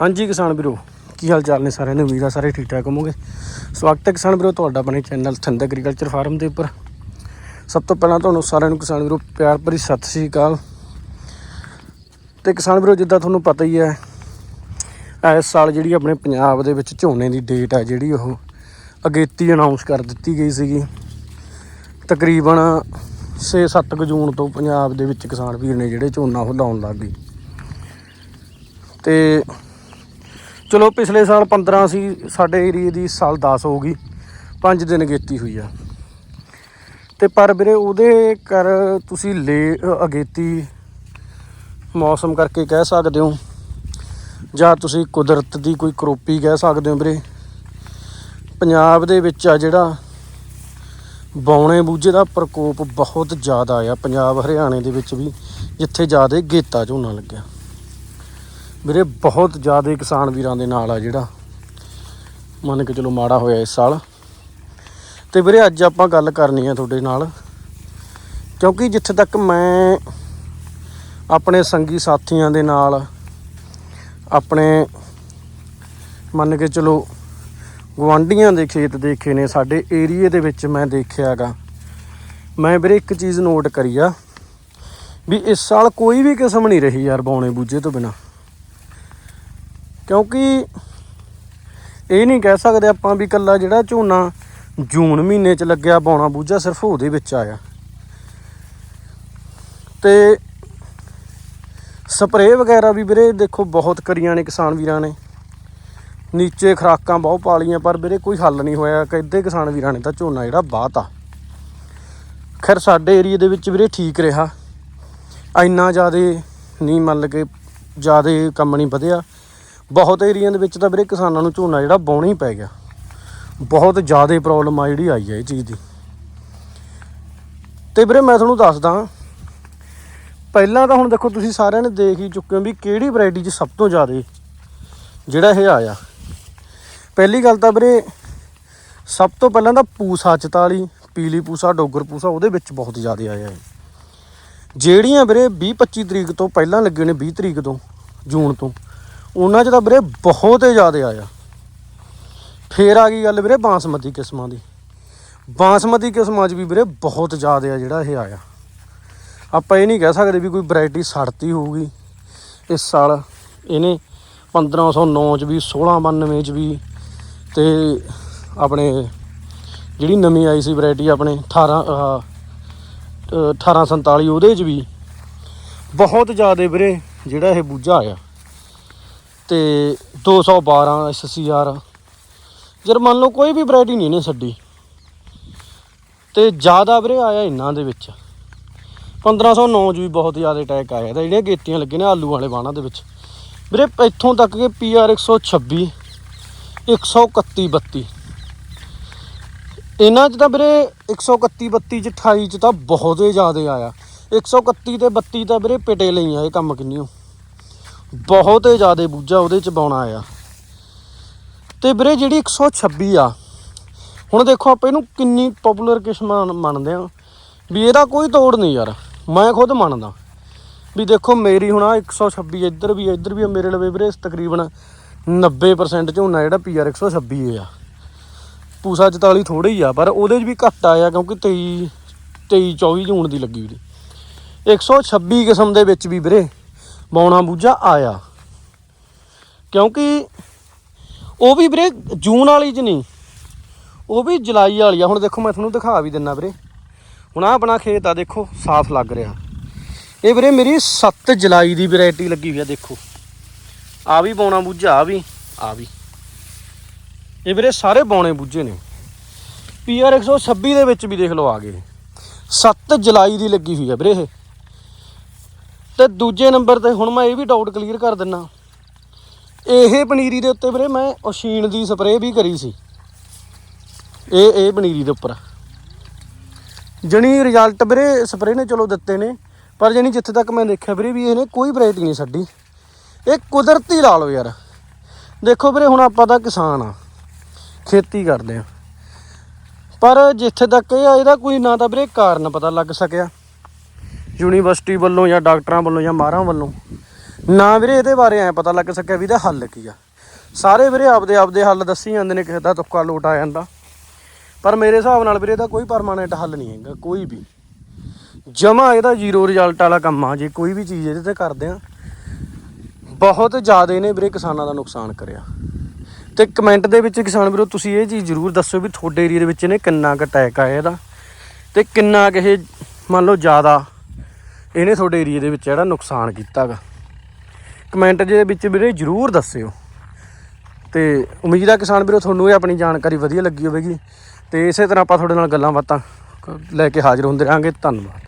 ਹਾਂਜੀ ਕਿਸਾਨ ਵੀਰੋ, ਕੀ ਹਾਲ ਚਾਲ ਨੇ ਸਾਰਿਆਂ ਦੇ? ਉਮੀਦ ਆ ਸਾਰੇ ਠੀਕ ਠਾਕ ਹੋਵੋਗੇ। ਸਵਾਗਤ ਹੈ ਕਿਸਾਨ ਵੀਰੋ, ਤੁਹਾਡਾ ਆਪਣੇ ਚੈਨਲ ਥਿੰਦ ਐਗਰੀਕਲਚਰ ਫਾਰਮ ਦੇ ਉੱਪਰ। ਸਭ ਤੋਂ ਪਹਿਲਾਂ ਤੁਹਾਨੂੰ ਸਾਰਿਆਂ ਨੂੰ ਕਿਸਾਨ ਵੀਰੋ, ਪਿਆਰ ਭਰੀ ਸਤਿ ਸ੍ਰੀ ਅਕਾਲ। ਤੇ ਕਿਸਾਨ ਵੀਰੋ, ਜਿੱਦਾਂ ਤੁਹਾਨੂੰ ਪਤਾ ਹੀ ਹੈ, ਇਸ ਸਾਲ ਜਿਹੜੀ ਆਪਣੇ ਪੰਜਾਬ ਦੇ ਵਿੱਚ ਝੋਨੇ ਦੀ ਡੇਟ ਹੈ ਜਿਹੜੀ ਉਹ ਅਗੇਤੀ ਅਨਾਉਂਸ ਕਰ ਦਿੱਤੀ ਗਈ ਸੀਗੀ। ਤਕਰੀਬਨ 6-7 ਜੂਨ ਤੋਂ ਪੰਜਾਬ ਦੇ ਵਿੱਚ ਕਿਸਾਨ ਵੀਰ ਨੇ ਜਿਹੜੇ ਝੋਨਾ ਉਹ ਲਾਉਣ ਲੱਗ ਗਏ। ਤੇ ਚਲੋ ਪਿਛਲੇ ਸਾਲ 15 ਸੀ, ਸਾਡੇ ਏਰੀਏ ਦੀ ਸਾਲ 10 ਹੋ ਗਈ। 5 ਦਿਨ ਗੇਤੀ ਹੋਈ ਆ। ਤੇ ਪਰ ਵੀਰੇ ਉਹਦੇ ਕਰ ਤੁਸੀਂ ਲੇ ਅਗੇਤੀ ਮੌਸਮ ਕਰਕੇ ਕਹਿ ਸਕਦੇ ਹੋ। ਜਾਂ ਤੁਸੀਂ ਕੁਦਰਤ ਦੀ ਕੋਈ ਕਰੋਪੀ ਕਹਿ ਸਕਦੇ ਹੋ ਵੀਰੇ। ਪੰਜਾਬ ਦੇ ਵਿੱਚ ਆ ਜਿਹੜਾ ਬੌਣੇ ਬੂਝੇ ਦਾ ਪ੍ਰਕੋਪ ਬਹੁਤ ਜ਼ਿਆਦਾ ਆ। ਪੰਜਾਬ, ਹਰਿਆਣੇ ਦੇ ਵਿੱਚ ਵੀ ਜਿੱਥੇ ਜ਼ਿਆਦਾ ਗੇਤਾ ਝੋਨਾ ਲੱਗਿਆ। ਵੀਰੇ ਬਹੁਤ ਜ਼ਿਆਦਾ ਕਿਸਾਨ ਵੀਰਾਂ ਦੇ ਨਾਲ ਆ ਜਿਹੜਾ। ਮੰਨ ਕੇ ਚਲੋ ਮਾੜਾ ਹੋਇਆ ਇਸ ਸਾਲ। ਤੇ ਵੀਰੇ ਅੱਜ ਆਪਾਂ ਗੱਲ ਕਰਨੀ ਆ ਤੁਹਾਡੇ ਨਾਲ। ਕਿਉਂਕਿ ਜਿੱਥੇ ਤੱਕ ਮੈਂ ਆਪਣੇ ਸੰਗੀ ਸਾਥੀਆਂ ਦੇ ਨਾਲ, ਆਪਣੇ ਮੰਨ ਕੇ ਚਲੋ ਗਵਾਂਢੀਆਂ ਦੇ ਖੇਤ ਦੇਖੇ ਨੇ, ਸਾਡੇ ਏਰੀਏ ਦੇ ਵਿੱਚ ਮੈਂ ਦੇਖਿਆਗਾ ਮੈਂ ਵੀਰੇ ਇੱਕ ਚੀਜ਼ ਨੋਟ ਕਰੀ ਆ, ਵੀ ਇਸ ਸਾਲ ਕੋਈ ਵੀ ਕਿਸਮ ਨਹੀਂ ਰਹੀ ਯਾਰ ਬੌਣੇ ਬੂਝੇ ਤੋਂ ਬਿਨਾ। ਕਿਉਂਕਿ ਇਹ ਨਹੀਂ ਕਹਿ ਸਕਦੇ ਆਪਾਂ ਵੀ ਕੱਲਾ ਜਿਹੜਾ ਝੋਨਾ ਜੂਨ ਮਹੀਨੇ 'ਚ ਲੱਗਿਆ ਬੌਣਾ ਬੂਝਾ ਸਿਰਫ ਉਹਦੇ ਵਿੱਚ ਆਇਆ। ਤੇ ਸਪਰੇਅ ਵਗੈਰਾ ਵੀ ਵੀਰੇ ਦੇਖੋ ਬਹੁਤ ਕਰੀਆਂ ਨੇ ਕਿਸਾਨ ਵੀਰਾਂ ਨੇ। ਨੀਚੇ ਖਰਾਕਾਂ ਬਹੁਤ ਪਾਲੀਆਂ, ਪਰ ਵੀਰੇ ਕੋਈ ਹੱਲ ਨਹੀਂ ਹੋਇਆ ਕਿੱਦੇ ਕਿਸਾਨ ਵੀਰਾਂ ਨੇ ਤਾਂ ਝੋਨਾ ਜਿਹੜਾ ਬਾਤ ਆ ਖੈਰ, ਸਾਡੇ ਏਰੀਏ ਦੇ ਵਿੱਚ ਵੀਰੇ ਠੀਕ ਰਿਹਾ। ਇੰਨਾ ਜ਼ਿਆਦਾ ਨਹੀਂ ਮੰਨ ਕੇ ਜ਼ਿਆਦਾ ਕੰਮ ਨਹੀਂ ਵਧਿਆ। ਬਹੁਤ ਏਰੀਆ ਦੇ ਵਿੱਚ ਤਾਂ ਵੀਰੇ ਕਿਸਾਨਾਂ ਨੂੰ ਝੋਨਾ ਜਿਹੜਾ ਬਾਉਣਾ ਹੀ ਪੈ ਗਿਆ। ਬਹੁਤ ਜ਼ਿਆਦਾ ਪ੍ਰੋਬਲਮ ਆ ਜਿਹੜੀ ਆਈ ਹੈ ਇਹ ਚੀਜ਼ ਦੀ। ਤੇ ਵੀਰੇ ਮੈਂ ਤੁਹਾਨੂੰ ਦੱਸਦਾ, ਪਹਿਲਾਂ ਤਾਂ ਹੁਣ ਦੇਖੋ ਤੁਸੀਂ ਸਾਰਿਆਂ ਨੇ ਦੇਖ ਹੀ ਚੁੱਕੇ ਹੋ ਵੀ ਕਿਹੜੀ ਵੈਰਾਈਟੀ 'ਚ ਸਭ ਤੋਂ ਜ਼ਿਆਦਾ ਜਿਹੜਾ ਇਹ ਆਇਆ। ਪਹਿਲੀ ਗੱਲ ਤਾਂ ਵੀਰੇ ਸਭ ਤੋਂ ਪਹਿਲਾਂ ਤਾਂ ਪੂਸਾ 44 ਪੀਲੀ ਪੂਸਾ, ਡੋਗਰ ਪੂਸਾ ਉਹਦੇ ਵਿੱਚ ਬਹੁਤ ਜ਼ਿਆਦਾ ਆਇਆ ਹੈ। ਜਿਹੜੀਆਂ ਵੀਰੇ 20 25 ਤਰੀਕ ਤੋਂ ਪਹਿਲਾਂ ਲੱਗੇ ਨੇ 20 ਤਰੀਕ ਤੋਂ, ਜੂਨ ਤੋਂ। ਉਹਨਾਂ 'ਚ ਤਾਂ ਵੀਰੇ ਬਹੁਤ ਹੀ ਜ਼ਿਆਦਾ ਆਇਆ। ਫੇਰ ਆ ਗਈ ਗੱਲ ਵੀਰੇ ਬਾਸਮਤੀ ਕਿਸਮਾਂ ਦੀ। ਬਾਸਮਤੀ ਕਿਸਮਾਂ 'ਚ ਵੀ ਵੀਰੇ ਬਹੁਤ ਜ਼ਿਆਦਾ ਆ ਜਿਹੜਾ ਇਹ ਆਇਆ। ਆਪਾਂ ਇਹ ਨਹੀਂ ਕਹਿ ਸਕਦੇ ਵੀ ਕੋਈ ਵੈਰਾਈਟੀ ਸੜਤੀ ਹੋਊਗੀ। ਇਸ ਸਾਲ ਇਹਨੇ 1509 ਚ ਵੀ 1692 ਚ ਵੀ ਤੇ ਆਪਣੇ ਜਿਹੜੀ ਨਵੀਂ ਆਈ ਸੀ ਵੈਰਾਈਟੀ ਆਪਣੇ 18 ਆਹ, ਅ, 1847 ਉਹਦੇ ਚ ਵੀ ਬਹੁਤ ਜ਼ਿਆਦਾ ਵੀਰੇ ਜਿਹੜਾ ਇਹ ਬੂਝਾ ਆਇਆ। ਤੇ 212 ਐਸਸੀਆਰ ਜਰ ਮੰਨ ਲਓ ਕੋਈ ਵੀ ਵੈਰਾਈਟੀ ਨਹੀਂ ਨੇ ਛੱਡੀ। ਤੇ ਜ਼ਿਆਦਾ ਵੀਰੇ ਆਇਆ ਇਹਨਾਂ ਦੇ ਵਿੱਚ। 1509 ਚ ਵੀ ਬਹੁਤ ਜ਼ਿਆਦਾ ਅਟੈਕ ਆਇਆ। ਤਾਂ ਜਿਹੜੀਆਂ ਗੇਤੀਆਂ ਲੱਗੇ ਨੇ ਆਲੂ ਵਾਲੇ ਬਾਣਾ ਦੇ ਵਿੱਚ। ਵੀਰੇ ਇੱਥੋਂ ਤੱਕ ਕਿ ਪੀਆਰ 126 131 32 ਇਹਨਾਂ 'ਚ ਤਾਂ ਵੀਰੇ 131 32 ਚ 28 ਚ ਤਾਂ ਬਹੁਤ ਹੀ ਜ਼ਿਆਦਾ ਆਇਆ। 131 ਤੇ 32 ਤਾਂ ਵੀਰੇ ਪਿਟੇ ਲਈ ਆ ਇਹ ਕੰਮ ਕਿੰਨੀ ਕਿੰਨੀਓ। ਬਹੁਤ ਹੀ ਜ਼ਿਆਦਾ ਬੂਝਾ ਉਹਦੇ ਚ ਪਾਉਣਾ ਆਇਆ ਤੇ ਵੀਰੇ ਜਿਹੜੀ 126 ਆ ਹੁਣ ਦੇਖੋ ਆਪਾਂ ਇਹਨੂੰ ਕਿੰਨੀ ਪਪੂਲਰ ਕਿਸਮ ਮੰਨਦੇ ਆ। ਵੀ ਇਹਦਾ ਕੋਈ ਤੋੜ ਨਹੀਂ ਯਾਰ ਮੈਂ ਖੁਦ ਮੰਨਦਾ। ਵੀ ਦੇਖੋ ਮੇਰੀ ਹੁਣ ਆ 126 ਇੱਧਰ ਵੀ ਆ, ਇੱਧਰ ਵੀ ਆ, ਮੇਰੇ ਲਵੇ ਵੀਰੇ ਤਕਰੀਬਨ 90% ਝੋਨਾ ਜਿਹੜਾ ਪੀਆਰ 126 ਆ। ਪੂਸਾ 44 ਥੋੜੇ ਹੀ ਆ ਪਰ ਉਹਦੇ 'ਚ ਵੀ ਘੱਟ ਆਇਆ ਕਿਉਂਕਿ 23 23 24 ਜੂਨ ਦੀ ਲੱਗੀ ਵੀਰੇ 126 ਕਿਸਮ ਦੇ ਵਿੱਚ ਵੀ ਵੀਰੇ ਬੌਣਾ ਬੂਝਾ ਆਇਆ। ਕਿਉਂਕਿ ਉਹ ਵੀ ਵੀਰੇ ਜੂਨ ਵਾਲੀ 'ਚ ਨਹੀਂ, ਉਹ ਵੀ ਜੁਲਾਈ ਵਾਲੀ ਆ। ਹੁਣ ਦੇਖੋ ਮੈਂ ਤੁਹਾਨੂੰ ਦਿਖਾ ਵੀ ਦਿੰਨਾ ਵੀਰੇ। ਹੁਣ ਆ ਆਪਣਾ ਖੇਤ ਆ, ਦੇਖੋ, ਸਾਫ਼ ਲੱਗ ਰਿਹਾ। ਇਹ ਵੀਰੇ ਮੇਰੀ 7 ਜੁਲਾਈ ਦੀ ਵੈਰਾਈਟੀ ਲੱਗੀ ਹੋਈ ਆ, ਦੇਖੋ। ਆ ਵੀ ਬੌਣਾ ਬੂਝਾ ਆ ਵੀ ਆ ਵੀ। ਇਹ ਵੀਰੇ ਸਾਰੇ ਬੌਣੇ ਬੂਝੇ ਨੇ। ਪੀਆਰ 126 ਦੇ ਵਿੱਚ ਵੀ ਦੇਖ ਲਓ ਆ ਗਏ 7 ਜੁਲਾਈ ਦੀ ਲੱਗੀ ਹੋਈ ਆ ਵੀਰੇ ਇਹ। ਤੇ ਦੂਜੇ ਨੰਬਰ ਤੇ ਹੁਣ ਮੈਂ ਇਹ ਵੀ ਡਾਊਟ ਕਲੀਅਰ ਕਰ ਦਿੰਨਾ। ਇਹ ਪਨੀਰੀ ਦੇ ਉੱਤੇ ਵੀਰੇ ਮੈਂ ਔਸ਼ੀਨ ਦੀ ਸਪਰੇਅ ਵੀ ਕਰੀ ਸੀ। ਇਹ ਇਹ ਪਨੀਰੀ ਦੇ ਉੱਪਰ। ਜਣੀ ਰਿਜ਼ਲਟ ਵੀਰੇ ਸਪਰੇਅ ਨੇ ਚਲੋ ਦਿੱਤੇ ਨੇ, ਪਰ ਜਣੀ ਜਿੱਥੇ ਤੱਕ ਮੈਂ ਦੇਖਿਆ ਵੀਰੇ ਵੀ ਇਹਨੇ ਕੋਈ ਵੈਰਾਈਟੀ ਨਹੀਂ ਛੱਡੀ। ਇਹ ਕੁਦਰਤੀ ਲਾ ਲਓ ਯਾਰ। ਦੇਖੋ ਵੀਰੇ ਹੁਣ ਆਪਾਂ ਤਾਂ ਕਿਸਾਨ ਆ। ਖੇਤੀ ਕਰਦੇ ਆ। ਪਰ ਜਿੱਥੇ ਤੱਕ ਇਹ ਇਹਦਾ ਕੋਈ ਨਾ ਤਾਂ ਵੀਰੇ ਕਾਰਨ ਪਤਾ ਲੱਗ ਸਕਿਆ। ਯੂਨੀਵਰਸਿਟੀ ਵੱਲੋਂ ਜਾਂ ਡਾਕਟਰਾਂ ਵੱਲੋਂ ਜਾਂ ਮਾਹਰਾਂ ਵੱਲੋਂ? ਨਾ ਵੀਰੇ, ਇਹਦੇ ਬਾਰੇ ਐ ਪਤਾ ਲੱਗ ਸਕਿਆ ਵੀ ਇਹਦਾ ਹੱਲ ਕੀ ਆ। ਸਾਰੇ ਵੀਰੇ ਆਪਦੇ ਆਪਦੇ ਹੱਲ ਦੱਸੀ ਜਾਂਦੇ ਨੇ, ਕਿਸੇ ਦਾ ਤੁੱਕਾ ਲੋਟ ਆ ਜਾਂਦਾ। ਪਰ ਮੇਰੇ ਹਿਸਾਬ ਨਾਲ ਵੀਰੇ, ਇਹਦਾ ਕੋਈ ਪਰਮਾਨੈਂਟ ਹੱਲ ਨਹੀਂ ਹੈਗਾ, ਕੋਈ ਵੀ। ਜਮਾ ਇਹਦਾ ਜ਼ੀਰੋ ਰਿਜ਼ਲਟ ਵਾਲਾ ਕੰਮ ਆ, ਜੇ ਕੋਈ ਵੀ ਚੀਜ਼ ਇਹਦੇ ਤੇ ਕਰਦੇ ਆ। ਬਹੁਤ ਜ਼ਿਆਦਾ ਇਹਨੇ ਵੀਰੇ ਕਿਸਾਨਾਂ ਦਾ ਨੁਕਸਾਨ ਕਰਿਆ। ਤੇ ਕਮੈਂਟ ਦੇ ਵਿੱਚ ਕਿਸਾਨ ਵੀਰੋ, ਤੁਸੀਂ ਇਹ ਚੀਜ਼ ਜ਼ਰੂਰ ਦੱਸੋ ਵੀ ਤੁਹਾਡੇ ਏਰੀਆ ਦੇ ਵਿੱਚ ਇਹਨੇ ਕਿੰਨਾ ਕੁ ਅਟੈਕ ਆਇਆ ਇਹਦਾ। ਤੇ ਕਿੰਨਾ ਕੁ ਇਹ ਮੰਨ ਲਓ ਜ਼ਿਆਦਾ ਇਹਨੇ ਤੁਹਾਡੇ ਏਰੀਆ ਦੇ ਵਿੱਚ ਜਿਹੜਾ ਨੁਕਸਾਨ ਕੀਤਾਗਾ। ਕਮੈਂਟ ਦੇ ਵਿੱਚ ਵੀਰੇ ਜ਼ਰੂਰ ਦੱਸਿਓ। ਤੇ ਉਮੀਦ ਆ ਕਿਸਾਨ ਵੀਰੋ, ਤੁਹਾਨੂੰ ਇਹ ਆਪਣੀ ਜਾਣਕਾਰੀ ਵਧੀਆ ਲੱਗੀ ਹੋਵੇਗੀ। ਤੇ ਇਸੇ ਤਰ੍ਹਾਂ ਆਪਾਂ ਤੁਹਾਡੇ ਨਾਲ ਗੱਲਾਂ ਬਾਤਾਂ ਕ- ਲੈ ਕੇ ਹਾਜ਼ਰ ਹੁੰਦੇ ਰਹਾਂਗੇ। ਧੰਨਵਾਦ।